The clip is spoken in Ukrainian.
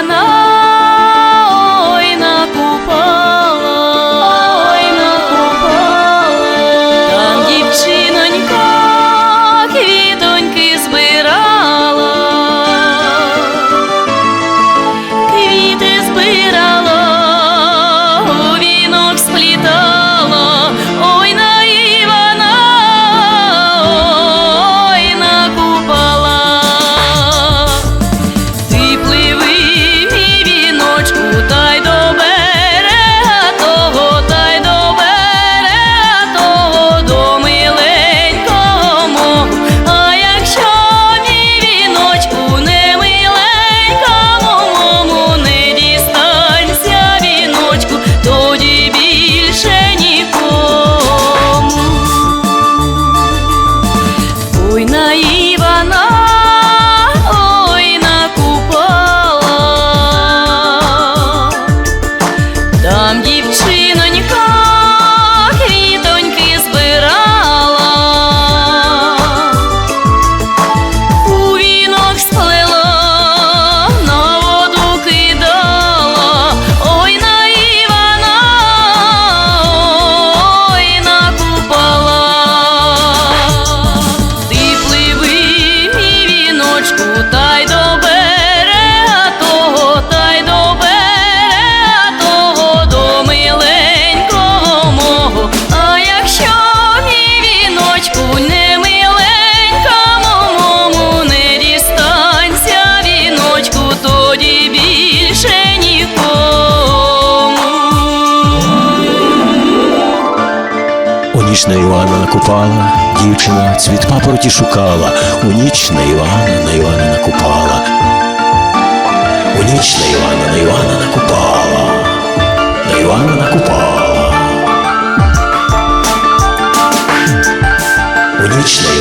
Вона ой накупала, ой накупала, там дівчинонька квітоньки збирала, квіти збирала. Mam dziewczynę ніч на Івана накупала, дівчина цвіт папороті шукала, у ніч на Івана на Івана накупала, у ніч на Івана на Івана накупала, на Івана накупала, у ніч на Івана.